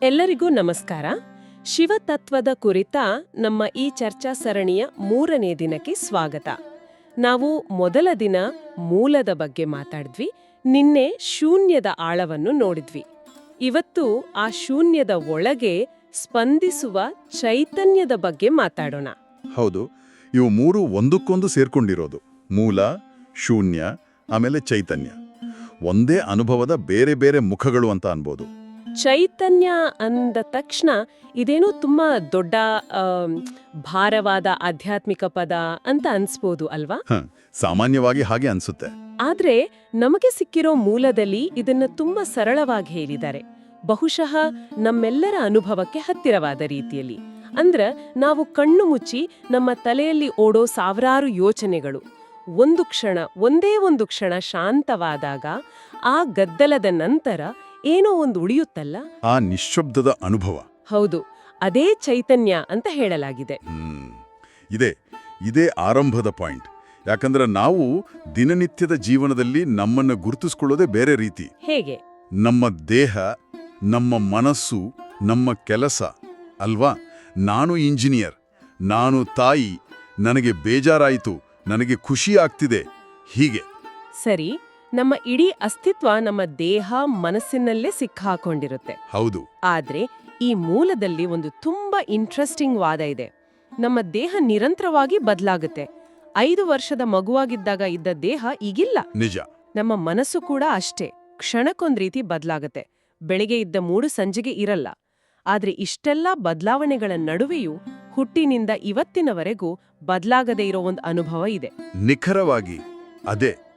ಎಲ್ಲರಿಗೂ ನಮಸ್ಕಾರ. ಶಿವತತ್ವದ ಕುರಿತ ನಮ್ಮ ಈ ಚರ್ಚಾ ಸರಣಿಯ ಮೂರನೇ ದಿನಕ್ಕೆ ಸ್ವಾಗತ. ನಾವು ಮೊದಲ ದಿನ ಮೂಲದ ಬಗ್ಗೆ ಮಾತಾಡಿದ್ವಿ, ನಿನ್ನೆ ಶೂನ್ಯದ ಆಳವನ್ನು ನೋಡಿದ್ವಿ. ಇವತ್ತು ಆ ಶೂನ್ಯದ ಒಳಗೆ ಸ್ಪಂದಿಸುವ ಚೈತನ್ಯದ ಬಗ್ಗೆ ಮಾತಾಡೋಣ. ಹೌದು, ಇವು ಮೂರು ಒಂದಕ್ಕೊಂದು ಸೇರ್ಕೊಂಡಿರೋದು. ಮೂಲ, ಶೂನ್ಯ, ಆಮೇಲೆ ಚೈತನ್ಯ. ಒಂದೇ ಅನುಭವದ ಬೇರೆ ಬೇರೆ ಮುಖಗಳು ಅಂತ ಅನ್ಬೋದು. ಚೈತನ್ಯ ಅಂದ ತಕ್ಷಣ ಇದೇನೋ ತುಂಬಾ ದೊಡ್ಡ ಭಾರವಾದ ಆಧ್ಯಾತ್ಮಿಕ ಪದ ಅಂತ ಅನ್ಸ್ಬೋದು ಅಲ್ವಾ? ಸಾಮಾನ್ಯವಾಗಿ ಹಾಗೆ ಅನ್ಸುತ್ತೆ. ಆದ್ರೆ ನಮಗೆ ಸಿಕ್ಕಿರೋ ಮೂಲದಲ್ಲಿ ಇದನ್ನ ತುಂಬಾ ಸರಳವಾಗಿ ಹೇಳಿದ್ದಾರೆ. ಬಹುಶಃ ನಮ್ಮೆಲ್ಲರ ಅನುಭವಕ್ಕೆ ಹತ್ತಿರವಾದ ರೀತಿಯಲ್ಲಿ. ಅಂದ್ರ ನಾವು ಕಣ್ಣು ಮುಚ್ಚಿ ನಮ್ಮ ತಲೆಯಲ್ಲಿ ಓಡೋ ಸಾವಿರಾರು ಯೋಚನೆಗಳು. ಒಂದು ಕ್ಷಣ ಒಂದೇ ಒಂದು ಕ್ಷಣ ಶಾಂತವಾದಾಗ ಆ ಗದ್ದಲದ ನಂತರ ಏನೋ ಒಂದು ಉಳಿಯುತ್ತಲ್ಲ? ಆ ನಿಶ್ಶಬ್ದದ ಅನುಭವ. ಹೌದು ಅದೇ ಚೈತನ್ಯ ಅಂತ ಹೇಳಲಾಗಿದೆ. ಇದೆ ಇದೇ ಆರಂಭದ ಪಾಯಿಂಟ್. ಯಾಕಂದ್ರೆ ನಾವು ದಿನನಿತ್ಯದ ಜೀವನದಲ್ಲಿ ನಮ್ಮನ್ನು ಗುರುತಿಸ್ಕೊಳ್ಳೋದೇ ಬೇರೆ ರೀತಿ. ಹೇಗೆ? ನಮ್ಮ ದೇಹ ನಮ್ಮ ಮನಸ್ಸು ನಮ್ಮ ಕೆಲಸ ಅಲ್ವಾ? ನಾನು ಇಂಜಿನಿಯರ್ ನಾನು ತಾಯಿ ನನಗೆ ಬೇಜಾರಾಯಿತು ನನಗೆ ಖುಷಿ ಆಗ್ತಿದೆ. ಹೀಗೆ. ಸರಿ ನಮ್ಮ ಇಡೀ ಅಸ್ತಿತ್ವ ನಮ್ಮ ದೇಹ ಮನಸ್ಸಿನಲ್ಲೇ ಸಿಕ್ಕಾಕೊಂಡಿರುತ್ತೆ. ಹೌದು. ಆದ್ರೆ ಈ ಮೂಲದಲ್ಲಿ ಒಂದು ತುಂಬಾ ಇಂಟ್ರೆಸ್ಟಿಂಗ್ ವಾದ ಇದೆ. ನಮ್ಮ ದೇಹ ನಿರಂತರವಾಗಿ ಬದಲಾಗುತ್ತೆ. ಐದು ವರ್ಷದ ಮಗುವಾಗಿದ್ದಾಗ ಇದ್ದ ದೇಹ ಈಗಿಲ್ಲ. ನಿಜ. ನಮ್ಮ ಮನಸ್ಸು ಕೂಡ ಅಷ್ಟೇ. ಕ್ಷಣಕ್ಕೊಂದ್ ರೀತಿ ಬದಲಾಗುತ್ತೆ. ಬೆಳಿಗ್ಗೆ ಇದ್ದ ಮೂಡು ಸಂಜೆಗೆ ಇರಲ್ಲ. ಆದ್ರೆ ಇಷ್ಟೆಲ್ಲ ಬದಲಾವಣೆಗಳ ನಡುವೆಯೂ ಹುಟ್ಟಿನಿಂದ ಇವತ್ತಿನವರೆಗೂ ಬದಲಾಗದೇ ಇರೋ ಒಂದು ಅನುಭವ ಇದೆ. ನಿಖರವಾಗಿ ಅದೇ.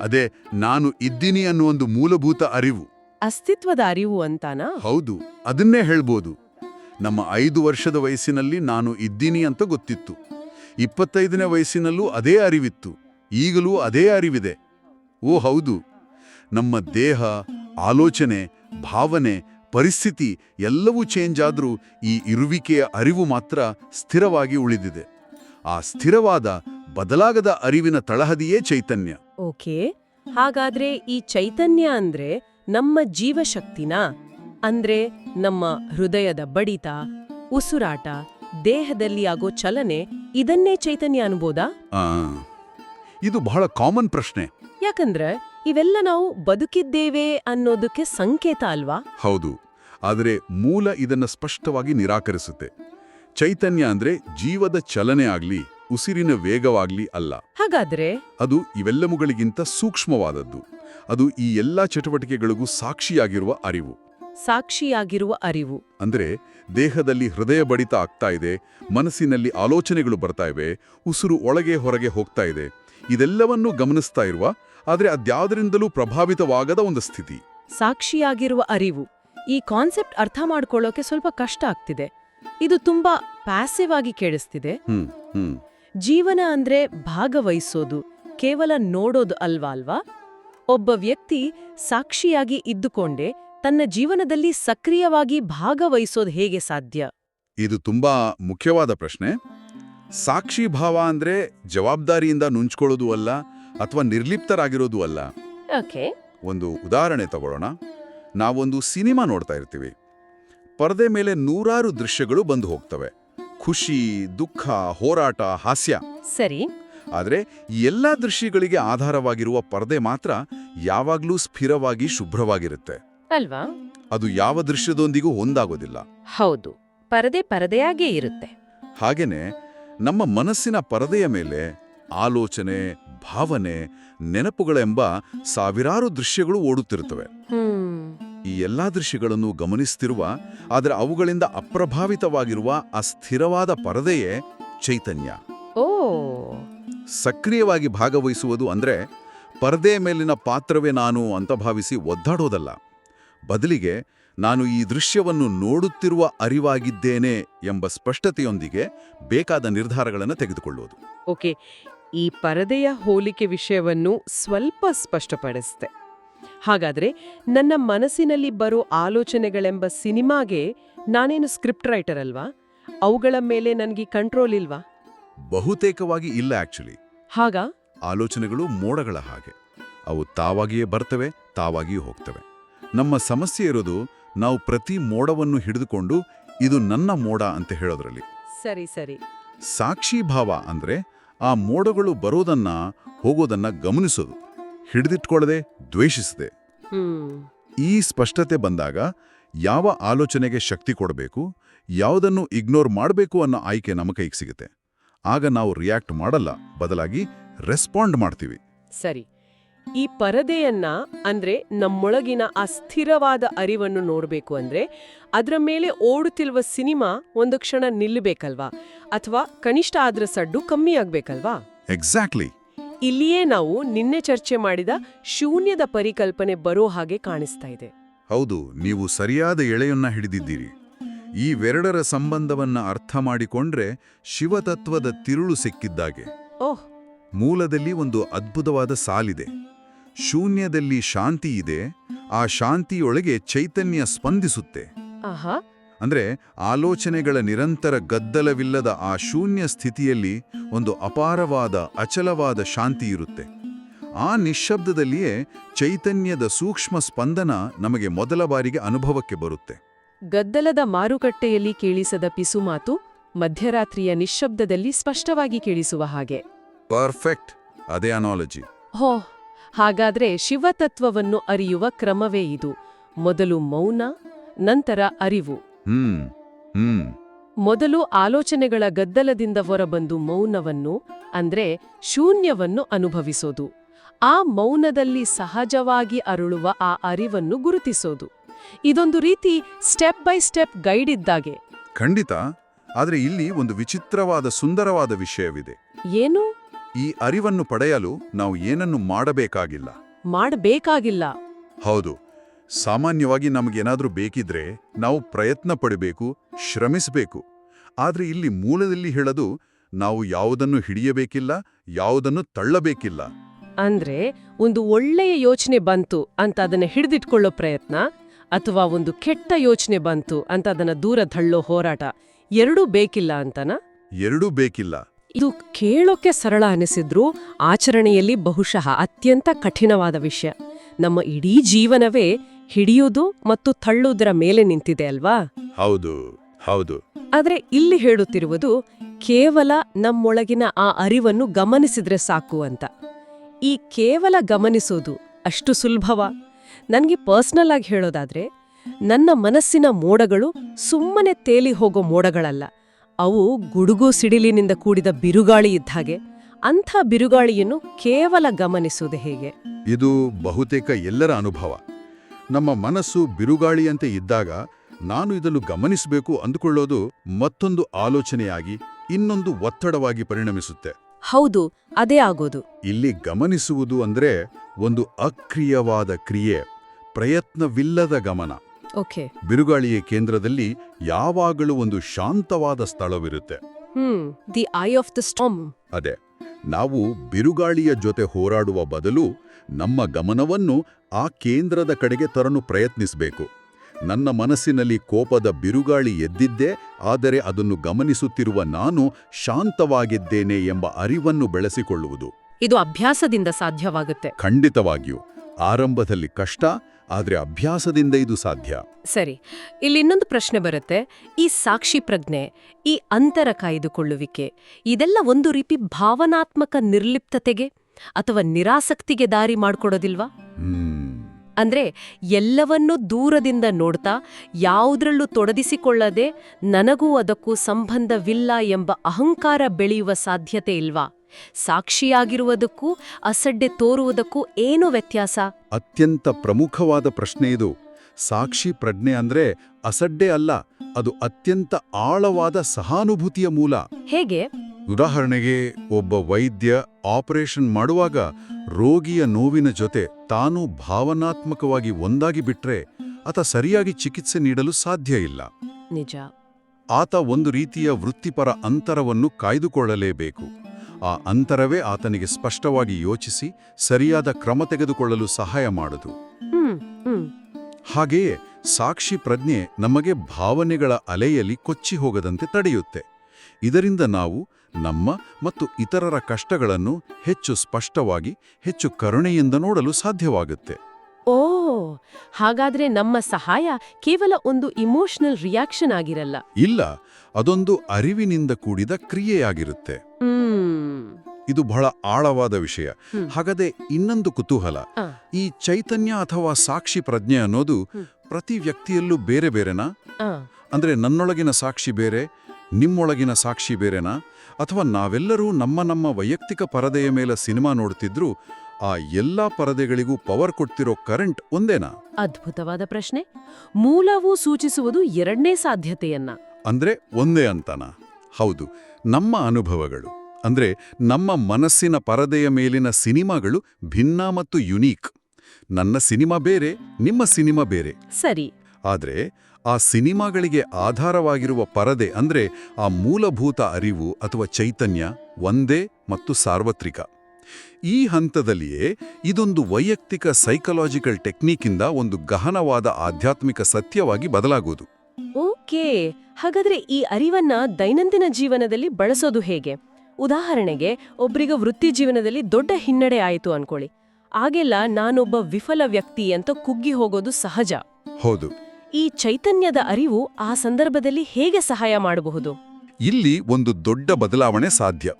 ಅದೇ ನಾನು ಇದ್ದೀನಿ ಅನ್ನೋ ಒಂದು ಮೂಲಭೂತ ಅರಿವು. ಅಸ್ತಿತ್ವದ ಅರಿವು ಅಂತಾನಾ? ಹೌದು ಅದನ್ನೇ ಹೇಳ್ಬೋದು. ನಮ್ಮ ಐದು ವರ್ಷದ ವಯಸ್ಸಿನಲ್ಲಿ ನಾನು ಇದ್ದೀನಿ ಅಂತ ಗೊತ್ತಿತ್ತು. ಇಪ್ಪತ್ತೈದನೇ ವಯಸ್ಸಿನಲ್ಲೂ ಅದೇ ಅರಿವಿತ್ತು. ಈಗಲೂ ಅದೇ ಅರಿವಿದೆ. ಓ ಹೌದು ನಮ್ಮ ದೇಹ ಆಲೋಚನೆ ಭಾವನೆ ಪರಿಸ್ಥಿತಿ ಎಲ್ಲವೂ ಚೇಂಜ್ ಆದರೂ ಈ ಇರುವಿಕೆಯ ಅರಿವು ಮಾತ್ರ ಸ್ಥಿರವಾಗಿ ಉಳಿದಿದೆ. ಆ ಸ್ಥಿರವಾದ ಬದಲಾಗದ ಅರಿವಿನ ತಳಹದಿಯೇ ಚೈತನ್ಯ. ಓಕೆ ಹಾಗಾದ್ರೆ ಈ ಚೈತನ್ಯ ಅಂದ್ರೆ ನಮ್ಮ ಜೀವಶಕ್ತಿನಾ? ಅಂದ್ರೆ ನಮ್ಮ ಹೃದಯದ ಬಡಿತ ಉಸುರಾಟ ದೇಹದಲ್ಲಿ ಆಗೋ ಚಲನೆ ಇದನ್ನೇ ಚೈತನ್ಯ ಅನ್ಬೋದಾ? ಆ, ಇದು ಬಹಳ ಕಾಮನ್ ಪ್ರಶ್ನೆ. ಯಾಕಂದ್ರೆ ಇವೆಲ್ಲ ನಾವು ಬದುಕಿದ್ದೇವೆ ಅನ್ನೋದಕ್ಕೆ ಸಂಕೇತ ಅಲ್ವಾ? ಹೌದು ಆದರೆ ಮೂಲ ಇದನ್ನ ಸ್ಪಷ್ಟವಾಗಿ ನಿರಾಕರಿಸುತ್ತೆ. ಚೈತನ್ಯ ಅಂದ್ರೆ ಜೀವದ ಚಲನೆ ಆಗ್ಲಿ ಉಸಿರಿನ ವೇಗವಾಗ್ಲಿ ಅಲ್ಲ. ಹಾಗಾದ್ರೆ? ಅದು ಇವೆಲ್ಲವುಗಳಿಗಿಂತ ಸೂಕ್ಷ್ಮವಾದದ್ದು. ಅದು ಈ ಎಲ್ಲಾ ಚಟುವಟಿಕೆಗಳಿಗೂ ಸಾಕ್ಷಿಯಾಗಿರುವ ಅರಿವು. ಸಾಕ್ಷಿಯಾಗಿರುವ ಅರಿವು. ಅಂದ್ರೆ ದೇಹದಲ್ಲಿ ಹೃದಯ ಬಡಿತ ಆಗ್ತಾ ಇದೆ ಮನಸ್ಸಿನಲ್ಲಿ ಆಲೋಚನೆಗಳು ಬರ್ತಾ ಇವೆ ಉಸಿರು ಒಳಗೆ ಹೊರಗೆ ಹೋಗ್ತಾ ಇದೆ. ಇದೆಲ್ಲವನ್ನೂ ಗಮನಿಸ್ತಾ ಇರುವ ಆದರೆ ಅದ್ಯಾವುದರಿಂದಲೂ ಪ್ರಭಾವಿತವಾಗದ ಒಂದು ಸ್ಥಿತಿ. ಸಾಕ್ಷಿಯಾಗಿರುವ ಅರಿವು. ಈ ಕಾನ್ಸೆಪ್ಟ್ ಅರ್ಥ ಮಾಡ್ಕೊಳ್ಳೋಕೆ ಸ್ವಲ್ಪ ಕಷ್ಟ ಆಗ್ತಿದೆ. ಇದು ತುಂಬಾ ಪ್ಯಾಸಿವ್ ಆಗಿ ಕೇಳಿಸ್ತಿದೆ. ಹ್ಮ್ ಹ್ಮ್. ಜೀವನ ಅಂದ್ರೆ ಭಾಗವಹಿಸೋದು ಕೇವಲ ನೋಡೋದು ಅಲ್ವಾ ಅಲ್ವಾ? ಒಬ್ಬ ವ್ಯಕ್ತಿ ಸಾಕ್ಷಿಯಾಗಿ ಇದ್ದುಕೊಂಡೆ ತನ್ನ ಜೀವನದಲ್ಲಿ ಸಕ್ರಿಯವಾಗಿ ಭಾಗವಹಿಸೋದು ಹೇಗೆ ಸಾಧ್ಯ? ಇದು ತುಂಬಾ ಮುಖ್ಯವಾದ ಪ್ರಶ್ನೆ. ಸಾಕ್ಷಿ ಭಾವ ಅಂದ್ರೆ ಜವಾಬ್ದಾರಿಯಿಂದ ನುಂಚ್ಕೊಳ್ಳೋದು ಅಲ್ಲ ಅಥವಾ ನಿರ್ಲಿಪ್ತರಾಗಿರೋದು ಅಲ್ಲ. ಓಕೆ. ಒಂದು ಉದಾಹರಣೆ ತಗೊಳ್ಳೋಣ. ನಾವೊಂದು ಸಿನಿಮಾ ನೋಡ್ತಾ ಇರ್ತೀವಿ. ಪರದೆ ಮೇಲೆ ನೂರಾರು ದೃಶ್ಯಗಳು ಬಂದು ಹೋಗ್ತವೆ. ಖುಷಿ ದುಃಖ ಹೋರಾಟ ಹಾಸ್ಯ. ಸರಿ. ಆದರೆ ಎಲ್ಲ ದೃಶ್ಯಗಳಿಗೆ ಆಧಾರವಾಗಿರುವ ಪರದೆ ಮಾತ್ರ ಯಾವಾಗ್ಲೂ ಸ್ಥಿರವಾಗಿ ಶುಭ್ರವಾಗಿರುತ್ತೆ. ಅಲ್ವಾ? ಅದು ಯಾವ ದೃಶ್ಯದೊಂದಿಗೂ ಒಂದಾಗೋದಿಲ್ಲ. ಹೌದು. ಪರದೆ ಪರದೆಯಾಗೇ ಇರುತ್ತೆ. ಹಾಗೇನೆ ನಮ್ಮ ಮನಸ್ಸಿನ ಪರದೆಯ ಮೇಲೆ ಆಲೋಚನೆ ಭಾವನೆ ನೆನಪುಗಳೆಂಬ ಸಾವಿರಾರು ದೃಶ್ಯಗಳು ಓಡುತ್ತಿರುತ್ತವೆ. ಹ್ಮ್. ಈ ಎಲ್ಲಾ ದೃಶ್ಯಗಳನ್ನು ಗಮನಿಸ್ತಿರುವ ಆದರೆ ಅವುಗಳಿಂದ ಅಪ್ರಭಾವಿತವಾಗಿರುವ ಅಸ್ಥಿರವಾದ ಸ್ಥಿರವಾದ ಪರದೆಯೇ ಚೈತನ್ಯ. ಓ! ಸಕ್ರಿಯವಾಗಿ ಭಾಗವಹಿಸುವುದು ಅಂದ್ರೆ ಪರದೆ ಮೇಲಿನ ಪಾತ್ರವೇ ನಾನು ಅಂತ ಭಾವಿಸಿ ಒದ್ದಾಡೋದಲ್ಲ. ಬದಲಿಗೆ ನಾನು ಈ ದೃಶ್ಯವನ್ನು ನೋಡುತ್ತಿರುವ ಅರಿವಾಗಿದ್ದೇನೆ ಎಂಬ ಸ್ಪಷ್ಟತೆಯೊಂದಿಗೆ ಬೇಕಾದ ನಿರ್ಧಾರಗಳನ್ನು ತೆಗೆದುಕೊಳ್ಳುವುದು ಓಕೆ ಈ ಪರದೆಯ ಹೋಲಿಕೆ ವಿಷಯವನ್ನು ಸ್ವಲ್ಪ ಸ್ಪಷ್ಟಪಡಿಸ್ತೆ. ಹಾಗಾದ್ರೆ ನನ್ನ ಮನಸ್ಸಿನಲ್ಲಿ ಬರೋ ಆಲೋಚನೆಗಳೆಂಬ ಸಿನಿಮಾಗೆ ನಾನೇನು ಸ್ಕ್ರಿಪ್ಟ್ ರೈಟರ್ ಅಲ್ವಾ? ಅವುಗಳ ಮೇಲೆ ನನಗೆ ಕಂಟ್ರೋಲ್ ಇಲ್ವಾ? ಬಹುತೇಕವಾಗಿ ಇಲ್ಲ ಆಕ್ಚುಲಿ. ಹಾಗ? ಆಲೋಚನೆಗಳು ಮೋಡಗಳ ಹಾಗೆ. ಅವು ತಾವಾಗಿಯೇ ಬರ್ತವೆ ತಾವಾಗಿಯೂ ಹೋಗ್ತವೆ. ನಮ್ಮ ಸಮಸ್ಯೆ ಇರೋದು ನಾವು ಪ್ರತಿ ಮೋಡವನ್ನು ಹಿಡಿದುಕೊಂಡು ಇದು ನನ್ನ ಮೋಡ ಅಂತ ಹೇಳೋದ್ರಲ್ಲಿ. ಸರಿ ಸರಿ. ಸಾಕ್ಷೀಭಾವ ಅಂದ್ರೆ ಆ ಮೋಡಗಳು ಬರೋದನ್ನ ಹೋಗೋದನ್ನ ಗಮನಿಸೋದು. ಹಿಡಿದಿಟ್ಕೊಳ್ಳದೆ ದ್ವೇಷಿಸದೆ. ಈ ಸ್ಪಷ್ಟತೆ ಬಂದಾಗ ಯಾವ ಆಲೋಚನೆಗೆ ಶಕ್ತಿ ಕೊಡಬೇಕು ಯಾವುದನ್ನು ಇಗ್ನೋರ್ ಮಾಡಬೇಕು ಅನ್ನೋ ಆಯ್ಕೆ ನಮ್ಮ ಕೈಗೆ ಸಿಗುತ್ತೆ. ಆಗ ನಾವು ರಿಯಾಕ್ಟ್ ಮಾಡಲ್ಲ ಬದಲಾಗಿ ರೆಸ್ಪಾಂಡ್ ಮಾಡ್ತೀವಿ. ಸರಿ. ಈ ಪರದೆಯನ್ನ ಅಂದ್ರೆ ನಮ್ಮೊಳಗಿನ ಅಸ್ಥಿರವಾದ ಸ್ಥಿರವಾದ ಅರಿವನ್ನು ನೋಡಬೇಕು ಅಂದ್ರೆ ಅದರ ಮೇಲೆ ಓಡುತ್ತಿರುವ ಸಿನಿಮಾ ಒಂದು ಕ್ಷಣ ನಿಲ್ಲಬೇಕಲ್ವಾ? ಅಥವಾ ಕನಿಷ್ಠ ಆದ್ರ ಸಡ್ಡು ಕಮ್ಮಿ ಆಗ್ಬೇಕಲ್ವಾ? ಎಕ್ಸಾಕ್ಟ್ಲಿ ಇಲ್ಲಿಯೇ ನಾವು ನಿನ್ನೆ ಚರ್ಚೆ ಮಾಡಿದ ಶೂನ್ಯದ ಪರಿಕಲ್ಪನೆ ಬರೋ ಹಾಗೆ ಕಾಣಿಸ್ತಾ ಇದೆ. ಹೌದು ನೀವು ಸರಿಯಾದ ಎಳೆಯನ್ನ ಹಿಡಿದಿದ್ದೀರಿ. ಈ ವೆರಡರ ಸಂಬಂಧವನ್ನ ಅರ್ಥ ಮಾಡಿಕೊಂಡ್ರೆ ಶಿವತತ್ವದ ತಿರುಳು ಸಿಕ್ಕಿದ್ದಾಗೆ. ಓಹ್! ಮೂಲದಲ್ಲಿ ಒಂದು ಅದ್ಭುತವಾದ ಸಾಲಿದೆ. ಶೂನ್ಯದಲ್ಲಿ ಶಾಂತಿ ಇದೆ ಆ ಶಾಂತಿಯೊಳಗೆ ಚೈತನ್ಯ ಸ್ಪಂದಿಸುತ್ತೆ. ಆಹಾ! ಅಂದ್ರೆ ಆಲೋಚನೆಗಳ ನಿರಂತರ ಗದ್ದಲವಿಲ್ಲದ ಆ ಶೂನ್ಯ ಸ್ಥಿತಿಯಲ್ಲಿ ಒಂದು ಅಪಾರವಾದ ಅಚಲವಾದ ಶಾಂತಿ ಇರುತ್ತೆ. ಆ ನಿಶ್ಶಬ್ದದಲ್ಲಿಯೇ ಚೈತನ್ಯದ ಸೂಕ್ಷ್ಮ ಸ್ಪಂದನ ನಮಗೆ ಮೊದಲ ಬಾರಿಗೆ ಅನುಭವಕ್ಕೆ ಬರುತ್ತೆ. ಗದ್ದಲದ ಮಾರುಕಟ್ಟೆಯಲ್ಲಿ ಕೇಳಿಸದ ಪಿಸುಮಾತು ಮಧ್ಯರಾತ್ರಿಯ ನಿಶ್ಶಬ್ದದಲ್ಲಿ ಸ್ಪಷ್ಟವಾಗಿ ಕೇಳಿಸುವ ಹಾಗೆ. ಪರ್ಫೆಕ್ಟ್. ಅದೇ ಅನಾಲಜಿ. ಹೋ ಹಾಗಾದ್ರೆ ಶಿವತತ್ವವನ್ನು ಅರಿಯುವ ಕ್ರಮವೇ ಇದು. ಮೊದಲು ಮೌನ ನಂತರ ಅರಿವು. ಹ್ಮ್ ಹ್ಮ್. ಮೊದಲು ಆಲೋಚನೆಗಳ ಗದ್ದಲದಿಂದ ಹೊರಬಂದು ಮೌನವನ್ನು ಅಂದ್ರೆ ಶೂನ್ಯವನ್ನು ಅನುಭವಿಸೋದು. ಆ ಮೌನದಲ್ಲಿ ಸಹಜವಾಗಿ ಅರುಳುವ ಆ ಅರಿವನ್ನು ಗುರುತಿಸೋದು. ಇದೊಂದು ರೀತಿ ಸ್ಟೆಪ್ ಬೈ ಸ್ಟೆಪ್ ಗೈಡ್ ಇದ್ದಾಗೆ. ಖಂಡಿತ. ಆದರೆ ಇಲ್ಲಿ ಒಂದು ವಿಚಿತ್ರವಾದ ಸುಂದರವಾದ ವಿಷಯವಿದೆ. ಏನು? ಈ ಅರಿವನ್ನು ಪಡೆಯಲು ನಾವು ಏನನ್ನು ಮಾಡಬೇಕಾಗಿಲ್ಲ? ಮಾಡಬೇಕಾಗಿಲ್ಲ. ಹೌದು. ಸಾಮಾನ್ಯವಾಗಿ ನಮಗೇನಾದರೂ ಬೇಕಿದ್ರೆ ನಾವು ಪ್ರಯತ್ನ ಪಡಬೇಕು ಶ್ರಮಿಸಬೇಕು. ಆದರೆ ಇಲ್ಲಿ ಮೂಲದಲ್ಲಿ ಹೇಳೋದು ನಾವು ಯಾವುದನ್ನು ಹಿಡಿಯಬೇಕಿಲ್ಲ ಯಾವುದನ್ನು ತಳ್ಳಬೇಕಿಲ್ಲ. ಅಂದ್ರೆ ಒಂದು ಒಳ್ಳೆಯ ಯೋಚನೆ ಬಂತು ಅಂತ ಅದನ್ನ ಹಿಡಿದಿಟ್ಕೊಳ್ಳೋ ಪ್ರಯತ್ನ ಅಥವಾ ಒಂದು ಕೆಟ್ಟ ಯೋಚನೆ ಬಂತು ಅಂತ ಅದನ್ನ ದೂರ ತಳ್ಳೋ ಹೋರಾಟ ಎರಡೂ ಬೇಕಿಲ್ಲ ಅಂತನ? ಎರಡೂ ಬೇಕಿಲ್ಲ. ಇದು ಕೇಳೋಕೆ ಸರಳ ಅನಿಸಿದ್ರು ಆಚರಣೆಯಲ್ಲಿ ಬಹುಶಃ ಅತ್ಯಂತ ಕಠಿಣವಾದ ವಿಷಯ. ನಮ್ಮ ಇಡೀ ಜೀವನವೇ ಹಿಡಿಯೋದು ಮತ್ತು ತಳ್ಳುವುದರ ಮೇಲೆ ನಿಂತಿದೆ ಅಲ್ವಾ? ಹೌದು ಹೌದು. ಆದ್ರೆ ಇಲ್ಲಿ ಹೇಳುತ್ತಿರುವುದು ಕೇವಲ ನಮ್ಮೊಳಗಿನ ಆ ಅರಿವನ್ನು ಗಮನಿಸಿದ್ರೆ ಸಾಕು ಅಂತ. ಈ ಕೇವಲ ಗಮನಿಸೋದು ಅಷ್ಟು ಸುಲಭವ? ನನಗೆ ಪರ್ಸ್ನಲ್ ಆಗಿ ಹೇಳೋದಾದ್ರೆ ನನ್ನ ಮನಸ್ಸಿನ ಮೋಡಗಳು ಸುಮ್ಮನೆ ತೇಲಿ ಹೋಗೋ ಮೋಡಗಳಲ್ಲ. ಅವು ಗುಡುಗು ಸಿಡಿಲಿನಿಂದ ಕೂಡಿದ ಬಿರುಗಾಳಿ ಇದ್ದಾಗೆ ಅಂಥ ಬಿರುಗಾಳಿಯನ್ನು ಕೇವಲ ಗಮನಿಸುವುದು ಹೇಗೆ? ಇದು ಬಹುತೇಕ ಎಲ್ಲರ ಅನುಭವ. ನಮ್ಮ ಮನಸ್ಸು ಬಿರುಗಾಳಿಯಂತೆ ಇದ್ದಾಗ ನಾನು ಇದನ್ನು ಗಮನಿಸಬೇಕು ಅಂದುಕೊಳ್ಳೋದು ಮತ್ತೊಂದು ಆಲೋಚನೆಯಾಗಿ ಇನ್ನೊಂದು ಒತ್ತಡವಾಗಿ ಪರಿಣಮಿಸುತ್ತೆ. ಹೌದು ಅದೇ ಆಗೋದು. ಇಲ್ಲಿ ಗಮನಿಸುವುದು ಅಂದ್ರೆ ಒಂದು ಅಕ್ರಿಯವಾದ ಕ್ರಿಯೆ ಪ್ರಯತ್ನವಿಲ್ಲದ ಗಮನ. ಓಕೆ. ಬಿರುಗಾಳಿಯ ಕೇಂದ್ರದಲ್ಲಿ ಯಾವಾಗಲೂ ಒಂದು ಶಾಂತವಾದ ಸ್ಥಳವಿರುತ್ತೆ. The eye of the storm ಅದೇ ನಾವು ಬಿರುಗಾಳಿಯ ಜೊತೆ ಹೋರಾಡುವ ಬದಲು ನಮ್ಮ ಗಮನವನ್ನು ಆ ಕೇಂದ್ರದ ಕಡೆಗೆ ತರಲು ಪ್ರಯತ್ನಿಸಬೇಕು. ನನ್ನ ಮನಸ್ಸಿನಲ್ಲಿ ಕೋಪದ ಬಿರುಗಾಳಿ ಎದ್ದಿದ್ದೆ ಆದರೆ ಅದನ್ನು ಗಮನಿಸುತ್ತಿರುವ ನಾನು ಶಾಂತವಾಗಿದ್ದೇನೆ ಎಂಬ ಅರಿವನ್ನು ಬೆಳೆಸಿಕೊಳ್ಳುವುದು. ಇದು ಅಭ್ಯಾಸದಿಂದ ಸಾಧ್ಯವಾಗುತ್ತೆ. ಖಂಡಿತವಾಗಿಯೂ. ಆರಂಭದಲ್ಲಿ ಕಷ್ಟ ಆದರೆ ಅಭ್ಯಾಸದಿಂದ ಇದು ಸಾಧ್ಯ. ಸರಿ ಇಲ್ಲಿ ಇನ್ನೊಂದು ಪ್ರಶ್ನೆ ಬರುತ್ತೆ. ಈ ಸಾಕ್ಷಿ ಪ್ರಜ್ಞೆ ಈ ಅಂತರ ಕಾಯ್ದುಕೊಳ್ಳುವಿಕೆ ಇದೆಲ್ಲ ಒಂದು ರೀತಿ ಭಾವನಾತ್ಮಕ ನಿರ್ಲಿಪ್ತತೆಗೆ ಅಥವಾ ನಿರಾಸಕ್ತಿಗೆ ದಾರಿ ಮಾಡ್ಕೊಡೋದಿಲ್ವಾ? ಅಂದ್ರೆ ಎಲ್ಲವನ್ನೂ ದೂರದಿಂದ ನೋಡ್ತಾ ಯಾವುದ್ರಲ್ಲೂ ತೊಡಗಿಸಿಕೊಳ್ಳದೆ ನನಗೂ ಅದಕ್ಕೂ ಸಂಬಂಧವಿಲ್ಲ ಎಂಬ ಅಹಂಕಾರ ಬೆಳೆಯುವ ಸಾಧ್ಯತೆ ಇಲ್ವಾ? ಸಾಕ್ಷಿಯಾಗಿರುವುದಕ್ಕೂ ಅಸಡ್ಡೆ ತೋರುವುದಕ್ಕೂ ಏನು ವ್ಯತ್ಯಾಸ? ಅತ್ಯಂತ ಪ್ರಮುಖವಾದ ಪ್ರಶ್ನೆ ಇದು. ಸಾಕ್ಷಿ ಪ್ರಜ್ಞೆ ಅಂದ್ರೆ ಅಸಡ್ಡೆ ಅಲ್ಲ ಅದು ಅತ್ಯಂತ ಆಳವಾದ ಸಹಾನುಭೂತಿಯ ಮೂಲ. ಹೇಗೆ? ಉದಾಹರಣೆಗೆ ಒಬ್ಬ ವೈದ್ಯ ಆಪರೇಷನ್ ಮಾಡುವಾಗ ರೋಗಿಯ ನೋವಿನ ಜೊತೆ ತಾನು ಭಾವನಾತ್ಮಕವಾಗಿ ಒಂದಾಗಿ ಬಿಟ್ರೆ ಆತ ಸರಿಯಾಗಿ ಚಿಕಿತ್ಸೆ ನೀಡಲು ಸಾಧ್ಯ ಇಲ್ಲ. ನಿಜ. ಆತ ಒಂದು ರೀತಿಯ ವೃತ್ತಿಪರ ಅಂತರವನ್ನು ಕಾಯ್ದುಕೊಳ್ಳಲೇಬೇಕು. ಆ ಅಂತರವೇ ಆತನಿಗೆ ಸ್ಪಷ್ಟವಾಗಿ ಯೋಚಿಸಿ ಸರಿಯಾದ ಕ್ರಮ ತೆಗೆದುಕೊಳ್ಳಲು ಸಹಾಯ ಮಾಡುದು. ಹಾಗೆಯೇ ಸಾಕ್ಷಿ ಪ್ರಜ್ಞೆ ನಮಗೆ ಭಾವನೆಗಳ ಅಲೆಯಲ್ಲಿ ಕೊಚ್ಚಿ ಹೋಗದಂತೆ ತಡೆಯುತ್ತೆ. ಇದರಿಂದ ನಾವು ನಮ್ಮ ಮತ್ತು ಇತರರ ಕಷ್ಟಗಳನ್ನು ಹೆಚ್ಚು ಸ್ಪಷ್ಟವಾಗಿ ಹೆಚ್ಚು ಕರುಣೆಯಿಂದ ನೋಡಲು ಸಾಧ್ಯವಾಗುತ್ತೆ. ಓ ಹಾಗಾದ್ರೆ ನಮ್ಮ ಸಹಾಯ ಕೇವಲ ಒಂದು ಇಮೋಷನಲ್ ರಿಯಾಕ್ಷನ್ ಆಗಿರಲ್ಲ? ಇಲ್ಲ ಅದೊಂದು ಅರಿವಿನಿಂದ ಕೂಡಿದ ಕ್ರಿಯೆಯಾಗಿರುತ್ತೆ. ಹ್ಮ್. ಇದು ಬಹಳ ಆಳವಾದ ವಿಷಯ. ಹಾಗಾದ್ರೆ ಇನ್ನೊಂದು ಕುತೂಹಲ. ಈ ಚೈತನ್ಯ ಅಥವಾ ಸಾಕ್ಷಿ ಪ್ರಜ್ಞೆ ಅನ್ನೋದು ಪ್ರತಿ ವ್ಯಕ್ತಿಯಲ್ಲೂ ಬೇರೆ ಬೇರೆನಾ? ಅಂದ್ರೆ ನನ್ನೊಳಗಿನ ಸಾಕ್ಷಿ ಬೇರೆ ನಿಮ್ಮೊಳಗಿನ ಸಾಕ್ಷಿ ಬೇರೆನಾ? ಅಥವಾ ನಾವೆಲ್ಲರೂ ನಮ್ಮ ನಮ್ಮ ವೈಯಕ್ತಿಕ ಪರದೆಯ ಮೇಲೆ ಸಿನಿಮಾ ನೋಡ್ತಿದ್ರು ಆ ಎಲ್ಲಾ ಪರದೆಗಳಿಗೂ ಪವರ್ ಕೊಡ್ತಿರೋ ಕರೆಂಟ್ ಒಂದೇನಾ? ಅದ್ಭುತವಾದ ಪ್ರಶ್ನೆ. ಮೂಲವು ಸೂಚಿಸುವುದು ಎರಡನೇ ಸಾಧ್ಯತೆಯನ್ನ. ಅಂದ್ರೆ ಒಂದೇ ಅಂತನಾ? ಹೌದು ನಮ್ಮ ಅನುಭವಗಳು. ಅಂದ್ರೆ ನಮ್ಮ ಮನಸ್ಸಿನ ಪರದೆಯ ಮೇಲಿನ ಸಿನಿಮಾಗಳು ಭಿನ್ನ ಮತ್ತು ಯುನೀಕ್. ನನ್ನ ಸಿನಿಮಾ ಬೇರೆ ನಿಮ್ಮ ಸಿನಿಮಾ ಬೇರೆ. ಸರಿ. ಆದರೆ ಆ ಸಿನಿಮಾಗಳಿಗೆ ಆಧಾರವಾಗಿರುವ ಪರದೆ ಅಂದ್ರೆ ಆ ಮೂಲಭೂತ ಅರಿವು ಅಥವಾ ಚೈತನ್ಯ ಒಂದೇ ಮತ್ತು ಸಾರ್ವತ್ರಿಕ. ಈ ಹಂತದಲ್ಲಿಯೇ ಇದೊಂದು ವೈಯಕ್ತಿಕ ಸೈಕಲಾಜಿಕಲ್ ಟೆಕ್ನಿಕ್ಕಿಂದ ಒಂದು ಗಹನವಾದ ಆಧ್ಯಾತ್ಮಿಕ ಸತ್ಯವಾಗಿ ಬದಲಾಗುವುದು. ಓಕೆ. ಹಾಗಾದ್ರೆ ಈ ಅರಿವನ್ನ ದೈನಂದಿನ ಜೀವನದಲ್ಲಿ ಬಳಸೋದು ಹೇಗೆ? ಉದಾಹರಣೆಗೆ ಒಬ್ಬರಿಗೆ ವೃತ್ತಿ ಜೀವನದಲ್ಲಿ ದೊಡ್ಡ ಹಿನ್ನಡೆ ಆಯಿತು ಅನ್ಕೊಳ್ಳಿ. ಆಗೆಲ್ಲ ನಾನೊಬ್ಬ ವಿಫಲ ವ್ಯಕ್ತಿ ಅಂತ ಕುಗ್ಗಿ ಹೋಗೋದು ಸಹಜ. ಹೌದು. ಈ ಚೈತನ್ಯದ ಅರಿವು ಆ ಸಂದರ್ಭದಲ್ಲಿ ಹೇಗೆ ಸಹಾಯ ಮಾಡಬಹುದು? ಇಲ್ಲಿ ಒಂದು ದೊಡ್ಡ ಬದಲಾವಣೆ ಸಾಧ್ಯ.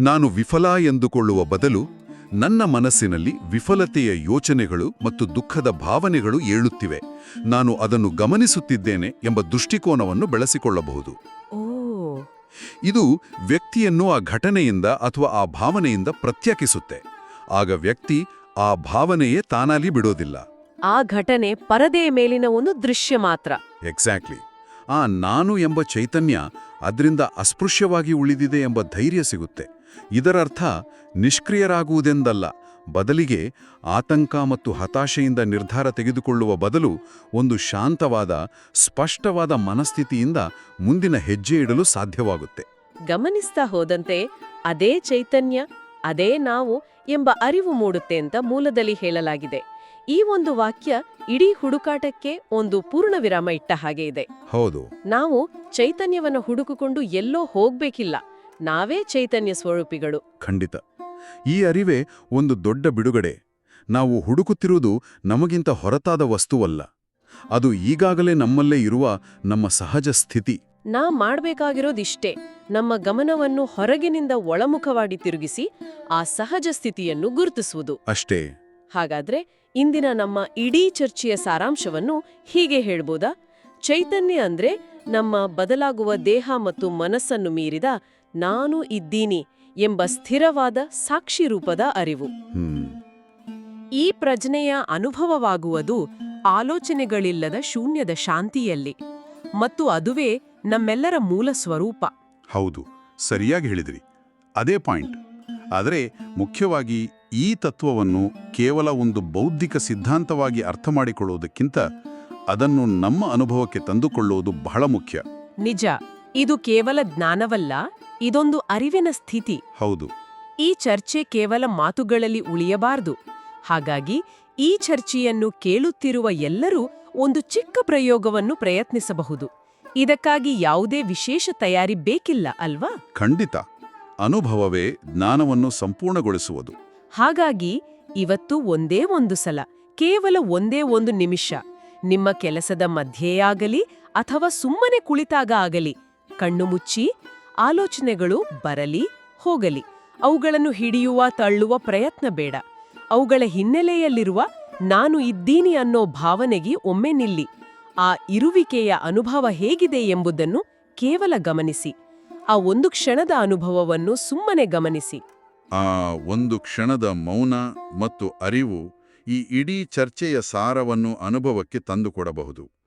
ನಾನು ವಿಫಲ ಎಂದುಕೊಳ್ಳುವ ಬದಲು ನನ್ನ ಮನಸ್ಸಿನಲ್ಲಿ ವಿಫಲತೆಯ ಯೋಚನೆಗಳು ಮತ್ತು ದುಃಖದ ಭಾವನೆಗಳು ಏಳುತ್ತಿವೆ. ನಾನು ಅದನ್ನು ಗಮನಿಸುತ್ತಿದ್ದೇನೆ ಎಂಬ ದೃಷ್ಟಿಕೋನವನ್ನು ಬೆಳೆಸಿಕೊಳ್ಳಬಹುದು. ಓ. ಇದು ವ್ಯಕ್ತಿಯನ್ನು ಆ ಘಟನೆಯಿಂದ ಅಥವಾ ಆ ಭಾವನೆಯಿಂದ ಪ್ರತ್ಯೇಕಿಸುತ್ತೆ. ಆಗ ವ್ಯಕ್ತಿ ಆ ಭಾವನೆಯೇ ತಾನಾಲಿ ಬಿಡೋದಿಲ್ಲ. ಆ ಘಟನೆ ಪರದೆಯ ಮೇಲಿನ ಒಂದು ದೃಶ್ಯ ಮಾತ್ರ. ಎಕ್ಸಾಕ್ಟ್ಲಿ ಆ ನಾನು ಎಂಬ ಚೈತನ್ಯ ಅದರಿಂದ ಅಸ್ಪೃಶ್ಯವಾಗಿ ಉಳಿದಿದೆ ಎಂಬ ಧೈರ್ಯ ಸಿಗುತ್ತೆ. ಇದರರ್ಥ ನಿಷ್ಕ್ರಿಯರಾಗುವುದೆಂದಲ್ಲ ಬದಲಿಗೆ ಆತಂಕ ಮತ್ತು ಹತಾಶೆಯಿಂದ ನಿರ್ಧಾರ ತೆಗೆದುಕೊಳ್ಳುವ ಬದಲು ಒಂದು ಶಾಂತವಾದ ಸ್ಪಷ್ಟವಾದ ಮನಸ್ಥಿತಿಯಿಂದ ಮುಂದಿನ ಹೆಜ್ಜೆ ಇಡಲು ಸಾಧ್ಯವಾಗುತ್ತೆ. ಗಮನಿಸ್ತಾ ಹೋದಂತೆ ಅದೇ ಚೈತನ್ಯ ಅದೇ ನಾವು ಎಂಬ ಅರಿವು ಮೂಡುತ್ತೆ ಅಂತ ಮೂಲದಲ್ಲಿ ಹೇಳಲಾಗಿದೆ. ಈ ಒಂದು ವಾಕ್ಯ ಇಡೀ ಹುಡುಕಾಟಕ್ಕೆ ಒಂದು ಪೂರ್ಣ ವಿರಾಮ ಇಟ್ಟ ಹಾಗೆ ಇದೆ. ಹೌದು. ನಾವು ಚೈತನ್ಯವನ್ನು ಹುಡುಕಿಕೊಂಡು ಎಲ್ಲೋ ಹೋಗ್ಬೇಕಿಲ್ಲ. ನಾವೇ ಚೈತನ್ಯ ಸ್ವರೂಪಿಗಳು. ಖಂಡಿತ. ಈ ಅರಿವೇ ಒಂದು ದೊಡ್ಡ ಬಿಡುಗಡೆ. ನಾವು ಹುಡುಕುತ್ತಿರುವುದು ನಮಗಿಂತ ಹೊರತಾದ ವಸ್ತುವಲ್ಲ. ಅದು ಈಗಾಗಲೇ ನಮ್ಮಲ್ಲೇ ಇರುವ ನಮ್ಮ ಸಹಜ ಸ್ಥಿತಿ. ನಾ ಮಾಡಬೇಕಾಗಿರೋದಿಷ್ಟೇ. ನಮ್ಮ ಗಮನವನ್ನು ಹೊರಗಿನಿಂದ ಒಳಮುಖವಾಗಿ ತಿರುಗಿಸಿ ಆ ಸಹಜ ಸ್ಥಿತಿಯನ್ನು ಗುರುತಿಸುವುದು. ಅಷ್ಟೇ. ಹಾಗಾದ್ರೆ ಇಂದಿನ ನಮ್ಮ ಇಡೀ ಚರ್ಚೆಯ ಸಾರಾಂಶವನ್ನು ಹೀಗೆ ಹೇಳ್ಬೋದಾ? ಚೈತನ್ಯ ಅಂದ್ರೆ ನಮ್ಮ ಬದಲಾಗುವ ದೇಹ ಮತ್ತು ಮನಸ್ಸನ್ನು ಮೀರಿದ ನಾನು ಇದ್ದೀನಿ. ಎಂಬ ಸ್ಥಿರವಾದ ಸಾಕ್ಷಿ ರೂಪದ ಅರಿವು. ಈ ಪ್ರಜ್ಞೆಯ ಅನುಭವವಾಗುವುದು ಆಲೋಚನೆಗಳಿಲ್ಲದ ಶೂನ್ಯದ ಶಾಂತಿಯಲ್ಲಿ ಮತ್ತು ಅದುವೇ ನಮ್ಮೆಲ್ಲರ ಮೂಲ ಸ್ವರೂಪ. ಹೌದು ಸರಿಯಾಗಿ ಹೇಳಿದ್ರಿ. ಅದೇ ಪಾಯಿಂಟ್. ಆದರೆ ಮುಖ್ಯವಾಗಿ ಈ ತತ್ವವನ್ನು ಕೇವಲ ಒಂದು ಬೌದ್ಧಿಕ ಸಿದ್ಧಾಂತವಾಗಿ ಅರ್ಥ ಮಾಡಿಕೊಳ್ಳುವುದಕ್ಕಿಂತ ಅದನ್ನು ನಮ್ಮ ಅನುಭವಕ್ಕೆ ತಂದುಕೊಳ್ಳುವುದು ಬಹಳ ಮುಖ್ಯ. ನಿಜ ಇದು ಕೇವಲ ಜ್ಞಾನವಲ್ಲ. ಇದೊಂದು ಅರಿವಿನ ಸ್ಥಿತಿ. ಹೌದು. ಈ ಚರ್ಚೆ ಕೇವಲ ಮಾತುಗಳಲ್ಲಿ ಉಳಿಯಬಾರದು. ಹಾಗಾಗಿ ಈ ಚರ್ಚೆಯನ್ನು ಕೇಳುತ್ತಿರುವ ಎಲ್ಲರೂ ಒಂದು ಚಿಕ್ಕ ಪ್ರಯೋಗವನ್ನು ಪ್ರಯತ್ನಿಸಬಹುದು. ಇದಕ್ಕಾಗಿ ಯಾವುದೇ ವಿಶೇಷ ತಯಾರಿ ಬೇಕಿಲ್ಲ ಅಲ್ವಾ? ಖಂಡಿತ. ಅನುಭವವೇ ಜ್ಞಾನವನ್ನು ಸಂಪೂರ್ಣಗೊಳಿಸುವುದು. ಹಾಗಾಗಿ ಇವತ್ತು ಒಂದೇ ಒಂದು ಸಲ ಕೇವಲ ಒಂದೇ ಒಂದು ನಿಮಿಷ. ನಿಮ್ಮ ಕೆಲಸದ ಮಧ್ಯೆಯಾಗಲಿ ಅಥವಾ ಸುಮ್ಮನೆ ಕುಳಿತಾಗ ಆಗಲಿ ಕಣ್ಣು ಮುಚ್ಚಿ ಆಲೋಚನೆಗಳು ಬರಲಿ, ಹೋಗಲಿ. ಅವುಗಳನ್ನು ಹಿಡಿಯುವ, ತಳ್ಳುವ ಪ್ರಯತ್ನ ಬೇಡ. ಅವುಗಳ ಹಿನ್ನೆಲೆಯಲ್ಲಿರುವ ನಾನು ಇದ್ದೀನಿ ಅನ್ನೋ ಭಾವನೆಗೆ ಒಮ್ಮೆ ನಿಲ್ಲಿ. ಆ ಇರುವಿಕೆಯ ಅನುಭವ ಹೇಗಿದೆ ಎಂಬುದನ್ನು ಕೇವಲ ಗಮನಿಸಿ. ಆ ಒಂದು ಕ್ಷಣದ ಅನುಭವವನ್ನು ಸುಮ್ಮನೆ ಗಮನಿಸಿ. ಆ ಒಂದು ಕ್ಷಣದ ಮೌನ ಮತ್ತು ಅರಿವು ಈ ಇಡೀ ಚರ್ಚೆಯ ಸಾರವನ್ನು ಅನುಭವಕ್ಕೆ ತಂದುಕೊಡಬಹುದು.